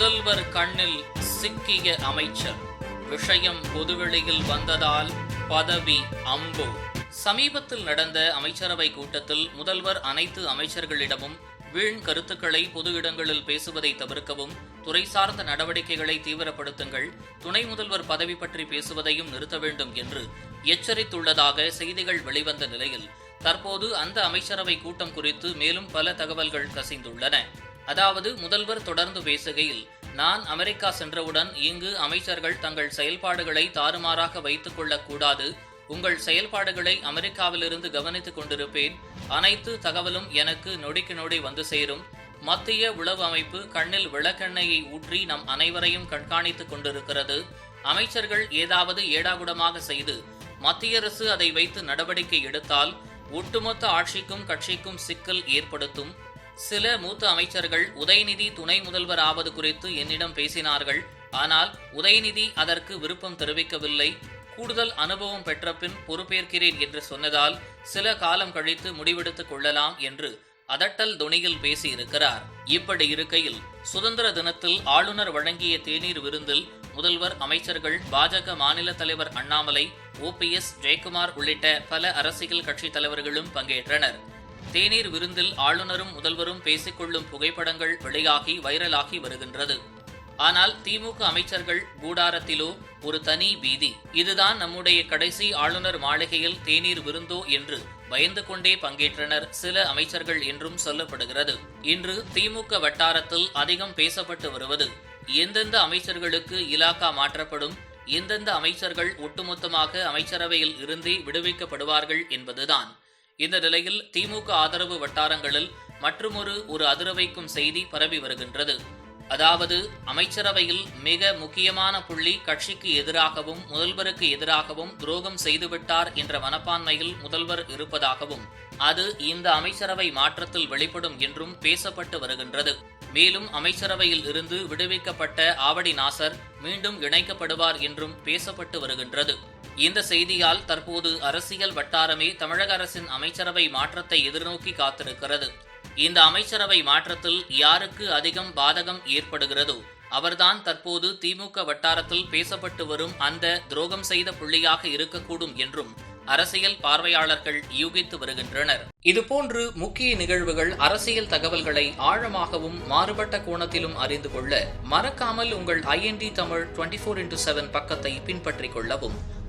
முதல்வர் கண்ணில் சிக்கிய அமைச்சர். விஷயம் பொதுவெளியில் வந்ததால் பதவி அம்பு. சமீபத்தில் நடந்த அமைச்சரவை கூட்டத்தில் முதல்வர் அனைத்து அமைச்சர்களிடமும் வீண் கருத்துக்களை பொது இடங்களில் பேசுவதை தவிர்க்கவும் துறை சார்ந்த நடவடிக்கைகளை தீவிரப்படுத்துங்கள் துணை முதல்வர் பதவி பற்றி பேசுவதையும் நிறுத்த வேண்டும் என்று எச்சரித்துள்ளதாக செய்திகள் வெளிவந்த நிலையில் தற்போது அந்த அமைச்சரவை கூட்டம் குறித்து மேலும் பல தகவல்கள் கசிந்துள்ளன. அதாவது முதல்வர் தொடர்ந்து பேசுகையில் நான் அமெரிக்கா சென்றவுடன் இங்கு அமைச்சர்கள் தங்கள் செயல்பாடுகளை தாறுமாறாக வைத்துக் கொள்ளக்கூடாது. உங்கள் செயல்பாடுகளை அமெரிக்காவிலிருந்து கவனித்துக் கொண்டிருப்பேன். அனைத்து தகவலும் எனக்கு நொடிக்கு நொடி வந்து சேரும். மத்திய உளவு அமைப்பு கண்ணில் விளக்கெண்ணெயை ஊற்றி நம் அனைவரையும் கண்காணித்துக் கொண்டிருக்கிறது. அமைச்சர்கள் ஏதாவது ஏடாகுடமாக செய்து மத்திய அரசு அதை வைத்து நடவடிக்கை எடுத்தால் ஒட்டுமொத்த ஆட்சிக்கும் கட்சிக்கும் சிக்கல் ஏற்படுத்தும். சில மூத்த அமைச்சர்கள் உதயநிதி துணை முதல்வர் ஆவது குறித்து என்னிடம் பேசினார்கள். ஆனால் உதயநிதி அதற்கு விருப்பம் தெரிவிக்கவில்லை. கூடுதல் அனுபவம் பெற்றபின் பொறுப்பேற்கிறேன் என்று சொன்னதால் சில காலம் கழித்து முடிவெடுத்துக் கொள்ளலாம் என்று அதட்டல் தொனியில் பேசியிருக்கிறார். இப்படி இருக்கையில் சுதந்திர தினத்தில் ஆளுநர் வழங்கிய தேநீர் விருந்தில் முதல்வர் அமைச்சர்கள் பாஜக மாநில தலைவர் அண்ணாமலை ஓபிஎஸ் ஜெயக்குமார் உள்ளிட்ட பல அரசியல் கட்சித் தலைவர்களும் பங்கேற்றனர். தேநீர் விருந்தில் ஆளுநரும் முதல்வரும் பேசிக்கொள்ளும் புகைப்படங்கள் வெளியாகி வைரலாகி வருகின்றது. ஆனால் திமுக அமைச்சர்கள் கூடாரத்திலோ ஒரு தனி பீதி இதுதான் நம்முடைய கடைசி ஆளுநர் மாளிகையில் தேநீர் விருந்தோ என்று பயந்து கொண்டே பங்கேற்றனர் சில அமைச்சர்கள் என்றும் சொல்லப்படுகிறது. இன்று திமுக வட்டாரத்தில் அதிகம் பேசப்பட்டு வருவது எந்தெந்த அமைச்சர்களுக்கு இலாக்கா மாற்றப்படும் எந்தெந்த அமைச்சர்கள் ஒட்டுமொத்தமாக அமைச்சரவையில் இருந்தே விடுவிக்கப்படுவார்கள் என்பதுதான். இந்த நிலையில் திமுக ஆதரவு வட்டாரங்களில் மற்றுமொரு ஒரு அதிரவைக்கும் செய்தி பரவி வருகின்றது. அதாவது அமைச்சரவையில் மிக முக்கியமான புள்ளி கட்சிக்கு எதிராகவும் முதல்வருக்கு எதிராகவும் துரோகம் செய்துவிட்டார் என்ற மனப்பான்மையில் முதல்வர் இருப்பதாகவும் அது இந்த அமைச்சரவை மாற்றத்தில் வெளிப்படும் என்றும் பேசப்பட்டு வருகின்றது. மேலும் அமைச்சரவையில் இருந்து விடுவிக்கப்பட்ட ஆவடி நாசர் மீண்டும் இணைக்கப்படுவார் என்றும் பேசப்பட்டு வருகின்றது. இந்த செய்தியால் தற்போது அரசியல் வட்டாரமே தமிழக அரசின் அமைச்சரவை மாற்றத்தை எதிர்நோக்கி காத்திருக்கிறது. இந்த அமைச்சரவை மாற்றத்தில் யாருக்கு அதிகம் பாதகம் ஏற்படுகிறதோ அவர்தான் தற்போது திமுக வட்டாரத்தில் பேசப்பட்டு வரும் அந்த துரோகம் செய்த புள்ளியாக இருக்கக்கூடும் என்றும் அரசியல் பார்வையாளர்கள் யூகித்து வருகின்றனர். இதுபோன்று முக்கிய நிகழ்வுகள் அரசியல் தகவல்களை ஆழமாகவும் மாறுபட்ட கோணத்திலும் அறிந்து கொள்ள மறக்காமல் உங்கள் IND Tamil twenty four into seven பக்கத்தை பின்பற்றிக் கொள்ளவும்.